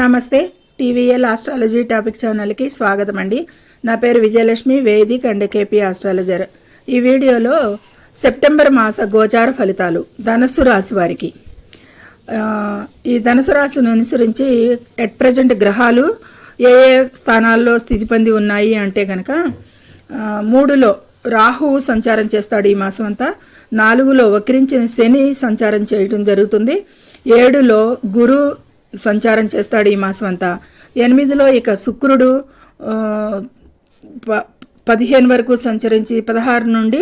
నమస్తే TVL astrology topic ఛానల్కి స్వాగతం అండి. నా పేరు Vijayalakshmi Vedic and KP astrologer. ఈ వీడియోలో సెప్టెంబర్ మాస గోచార ఫలితాలు ధనుసు రాశి వారికి. ఈ ధనుసు రాశిని అనుసరించి ఎట్ ప్రజెంట్ గ్రహాలు ఏ ఏ స్థానాల్లో స్థితి పొంది ఉన్నాయి అంటే కనుక మూడులో రాహువు సంచారం చేస్తాడు ఈ మాసం అంతా నాలుగులో వక్రించిన శని సంచారం చేయడం జరుగుతుంది ఏడులో గురు సంచారం చేస్తాడు ఈ మాసం అంతా ఎనిమిదిలో ఇక శుక్రుడు ప- పదిహేను వరకు సంచరించి పదహారు నుండి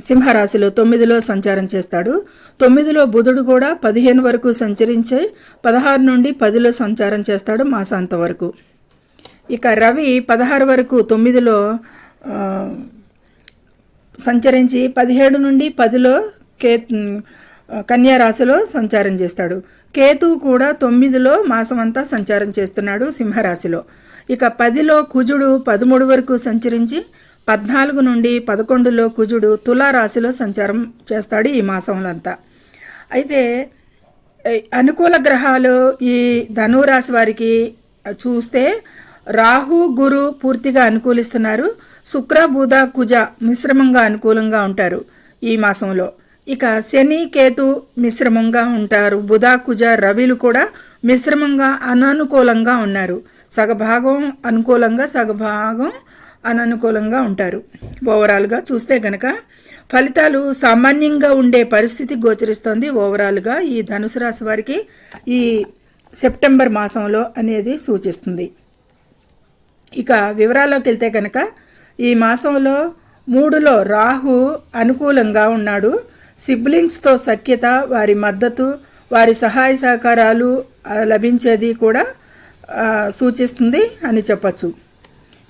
సింహరాశిలో తొమ్మిదిలో సంచారం చేస్తాడు. తొమ్మిదిలో బుధుడు కూడా పదిహేను వరకు సంచరించి పదహారు నుండి పదిలో సంచారం చేస్తాడు మాసాంత వరకు. ఇక రవి పదహారు వరకు తొమ్మిదిలో సంచరించి పదిహేడు నుండి పదిలో కే కన్యా రాశిలో సంచారం చేస్తాడు. కేతు కూడా తొమ్మిదిలో మాసమంతా సంచారం చేస్తున్నాడు సింహరాశిలో. ఇక పదిలో కుజుడు పదమూడు వరకు సంచరించి పద్నాలుగు నుండి పదకొండులో కుజుడు తులారాశిలో సంచారం చేస్తాడు ఈ మాసంలో అంతా అయితే అనుకూల గ్రహాలు ఈ ధనురాశి వారికి చూస్తే రాహు గురు పూర్తిగా అనుకూలిస్తున్నారు. శుక్ర బుధ కుజ మిశ్రమంగా అనుకూలంగా ఉంటారు ఈ మాసంలో. ఇక శని కేతు మిశ్రమంగా ఉంటారు. బుధ కుజ రవిలు కూడా మిశ్రమంగా అననుకూలంగా ఉన్నారు. సగభాగం అనుకూలంగా సగభాగం అననుకూలంగా ఉంటారు. ఓవరాల్గా చూస్తే గనక ఫలితాలు సామాన్యంగా ఉండే పరిస్థితి గోచరిస్తోంది. ఓవరాల్గా ఈ ధనుసు రాశి వారికి ఈ సెప్టెంబర్ మాసంలో అనేది సూచిస్తుంది. ఇక వివరాల్లోకి వెళ్తే కనుక ఈ మాసంలో మూడులో రాహు అనుకూలంగా ఉన్నాడు. సిబ్లింగ్స్తో సఖ్యత వారి మద్దతు వారి సహాయ సహకారాలు లభించేది కూడా సూచిస్తుంది అని చెప్పచ్చు.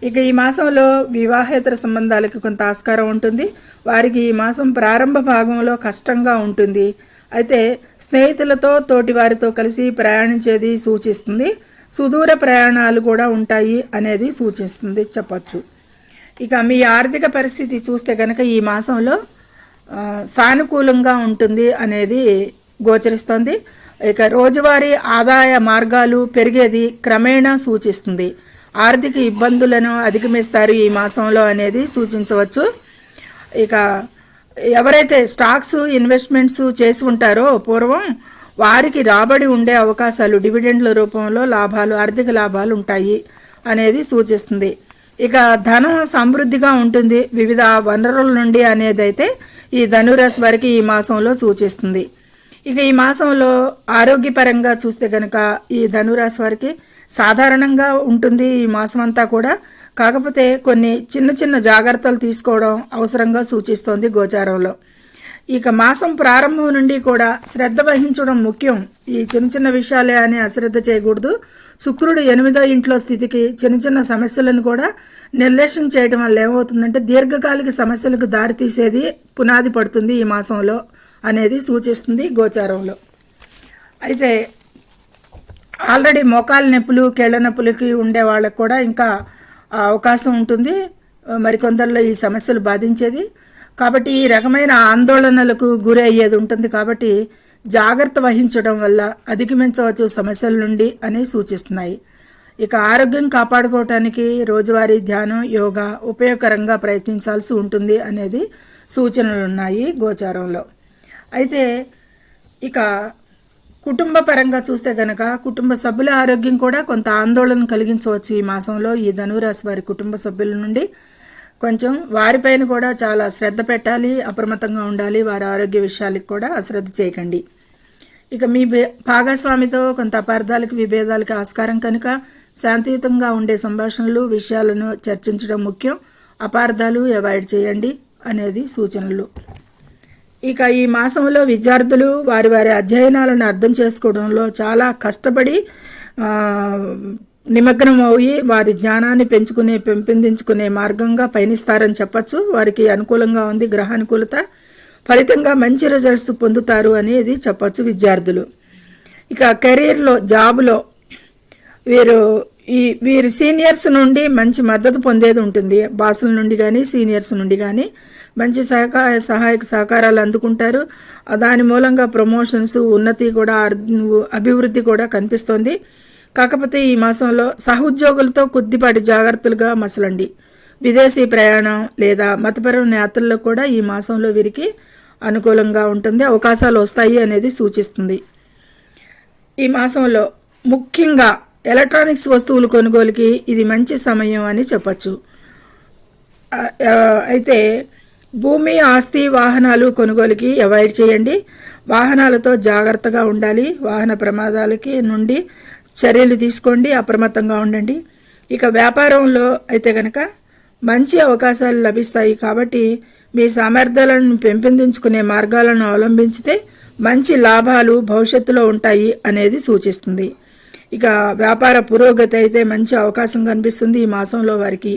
ఇక ఈ మాసంలో వివాహేతర సంబంధాలకు కొంత ఆస్కారం ఉంటుంది. వారికి ఈ మాసం ప్రారంభ భాగంలో కష్టంగా ఉంటుంది. అయితే స్నేహితులతో తోటి వారితో కలిసి ప్రయాణించేది సూచిస్తుంది. సుదూర ప్రయాణాలు కూడా ఉంటాయి అనేది సూచిస్తుంది చెప్పచ్చు. ఇక మీ ఆర్థిక పరిస్థితి చూస్తే కనుక ఈ మాసంలో సానుకూలంగా ఉంటుంది అనేది గోచరిస్తుంది. ఇక రోజువారీ ఆదాయ మార్గాలు పెరిగేది క్రమేణా సూచిస్తుంది. ఆర్థిక ఇబ్బందులను అధిగమిస్తారు ఈ మాసంలో అనేది సూచించవచ్చు. ఇక ఎవరైతే స్టాక్స్ ఇన్వెస్ట్మెంట్స్ చేసి ఉంటారో పూర్వం వారికి రాబడి ఉండే అవకాశాలు డివిడెండ్ల రూపంలో లాభాలు ఆర్థిక లాభాలు ఉంటాయి అనేది సూచిస్తుంది. ఇక ధనం సమృద్ధిగా ఉంటుంది. వివిధ వనరుల నుండి అనేది అయితే ఈ ధనురాశి వారికి ఈ మాసంలో సూచిస్తుంది. ఇక ఈ మాసంలో ఆరోగ్యపరంగా చూస్తే కనుక ఈ ధనురాశి వారికి సాధారణంగా ఉంటుంది ఈ మాసం అంతా కూడా. కాకపోతే కొన్ని చిన్న చిన్న జాగ్రత్తలు తీసుకోవడం అవసరంగా సూచిస్తోంది గోచారంలో. ఇక మాసం ప్రారంభం నుండి కూడా శ్రద్ధ వహించడం ముఖ్యం. ఈ చిన్న చిన్న విషయాలే అని అశ్రద్ధ చేయకూడదు. శుక్రుడు ఎనిమిదో ఇంట్లో స్థితికి చిన్న చిన్న సమస్యలను కూడా నిర్లక్ష్యం చేయడం వల్ల ఏమవుతుందంటే దీర్ఘకాలిక సమస్యలకు దారితీసేది పునాది పడుతుంది ఈ మాసంలో అనేది సూచిస్తుంది గోచారంలో. అయితే ఆల్రెడీ మోకాలు నొప్పులు కీళ్ళ నొప్పులకి ఉండే వాళ్ళకు కూడా ఇంకా అవకాశం ఉంటుంది. మరికొందరిలో ఈ సమస్యలు బాధించేది. కాబట్టి ఈ రకమైన ఆందోళనలకు గురి అయ్యేది ఉంటుంది కాబట్టి జాగ్రత్త వహించడం వల్ల అధిగమించవచ్చు సమస్యల నుండి అని సూచిస్తున్నాయి. ఇక ఆరోగ్యం కాపాడుకోవటానికి రోజువారీ ధ్యానం యోగా ఉపయోగకరంగా ప్రయత్నించాల్సి ఉంటుంది అనేది సూచనలు ఉన్నాయి గోచారంలో. అయితే ఇక కుటుంబ పరంగా చూస్తే కనుక కుటుంబ సభ్యుల ఆరోగ్యం కూడా కొంత ఆందోళన కలిగించవచ్చు ఈ మాసంలో. ఈ ధనురాశి వారి కుటుంబ సభ్యుల నుండి కొంచెం వారిపైన కూడా చాలా శ్రద్ధ పెట్టాలి అప్రమత్తంగా ఉండాలి వారి ఆరోగ్య విషయాలకు కూడా అశ్రద్ధ చేయకండి. ఇక మీ భాగస్వామితో కొంత అపార్థాలకు విభేదాలకు ఆస్కారం కనుక శాంతియుతంగా ఉండే సంభాషణలు విషయాలను చర్చించడం ముఖ్యం. అపార్థాలు అవాయిడ్ చేయండి అనేది సూచనలు. ఇక ఈ మాసంలో విద్యార్థులు వారి వారి అధ్యయనాలను అర్థం చేసుకోవడంలో చాలా కష్టపడి నిమగ్నం అయ్యి వారి జ్ఞానాన్ని పెంచుకునే పెంపొందించుకునే మార్గంగా పయనిస్తారని చెప్పచ్చు. వారికి అనుకూలంగా ఉంది గ్రహానుకూలత. ఫలితంగా మంచి రిజల్ట్స్ పొందుతారు అనేది చెప్పచ్చు విద్యార్థులు. ఇక కెరీర్లో జాబ్లో వీరు ఈ వీరు సీనియర్స్ నుండి మంచి మద్దతు పొందేది ఉంటుంది. బాసుల నుండి కానీ సీనియర్స్ నుండి కానీ మంచి సహకార సహాయక సహకారాలు అందుకుంటారు. దాని మూలంగా ప్రమోషన్స్ ఉన్నతి కూడా అభివృద్ధి కూడా కనిపిస్తోంది. కాకపోతే ఈ మాసంలో సహోద్యోగులతో కొద్దిపాటి జాగ్రత్తలుగా మసలండి. విదేశీ ప్రయాణం లేదా మతపరమైన యాత్రల్లో కూడా ఈ మాసంలో వీరికి అనుకూలంగా ఉంటుంది అవకాశాలు వస్తాయి అనేది సూచిస్తుంది. ఈ మాసంలో ముఖ్యంగా ఎలక్ట్రానిక్స్ వస్తువులు కొనుగోలుకి ఇది మంచి సమయం అని చెప్పచ్చు. అయితే భూమి ఆస్తి వాహనాలు కొనుగోలుకి అవాయిడ్ చేయండి. వాహనాలతో జాగ్రత్తగా ఉండాలి. వాహన ప్రమాదాలకి నుండి చర్యలు తీసుకోండి అప్రమత్తంగా ఉండండి. ఇక వ్యాపారంలో అయితే కనుక మంచి అవకాశాలు లభిస్తాయి కాబట్టి మీ సామర్థ్యాలను పెంపొందించుకునే మార్గాలను అవలంబించితే మంచి లాభాలు భవిష్యత్తులో ఉంటాయి అనేది సూచిస్తుంది. ఇక వ్యాపార పురోగతి అయితే మంచి అవకాశం కనిపిస్తుంది ఈ మాసంలో వారికి.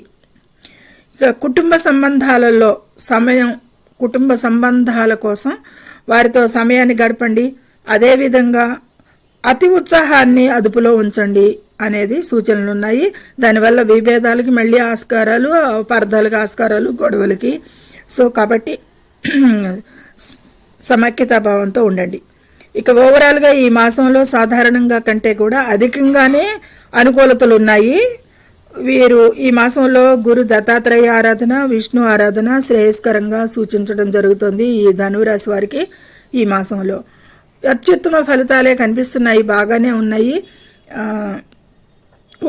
ఇక కుటుంబ సంబంధాలలో సమయం కుటుంబ సంబంధాల కోసం వారితో సమయాన్ని గడపండి. అదేవిధంగా అతి ఉత్సాహాన్ని అదుపులో ఉంచండి అనేది సూచనలు ఉన్నాయి. దానివల్ల విభేదాలకి మళ్ళీ ఆస్కారాలు అపార్థాలకు ఆస్కారాలు గొడవలకి సో కాబట్టి సమైక్యతా భావంతో ఉండండి. ఇక ఓవరాల్గా ఈ మాసంలో సాధారణంగా కంటే కూడా అధికంగానే అనుకూలతలు ఉన్నాయి వీరు ఈ మాసంలో గురు దత్తాత్రేయ ఆరాధన విష్ణు ఆరాధన శ్రేయస్కరంగా సూచించడం జరుగుతుంది ఈ ధనురాశి వారికి ఈ మాసంలో. అత్యుత్తమ ఫలితాలే కనిపిస్తున్నాయి బాగానే ఉన్నాయి.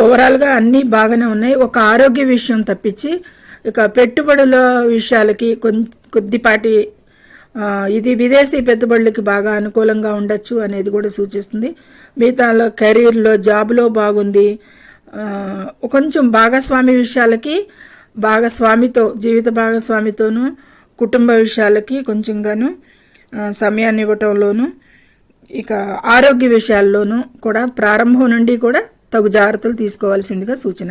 ఓవరాల్గా అన్నీ బాగానే ఉన్నాయి. ఒక ఆరోగ్య విషయం తప్పించి ఇక పెట్టుబడుల విషయాలకి కొద్దిపాటి ఇది విదేశీ పెట్టుబడులకి బాగా అనుకూలంగా ఉండొచ్చు అనేది కూడా సూచిస్తుంది. మిగతాలో కెరీర్లో జాబ్లో బాగుంది. కొంచెం భాగస్వామి విషయాలకి భాగస్వామితో జీవిత భాగస్వామితోనూ కుటుంబ విషయాలకి కొంచెంగాను సమయాన్ని ఇవ్వటంలోనూ ఇక ఆరోగ్య విషయాల్లోనూ కూడా ప్రారంభం నుండి కూడా తగు జాగ్రత్తలు తీసుకోవాల్సిందిగా సూచన.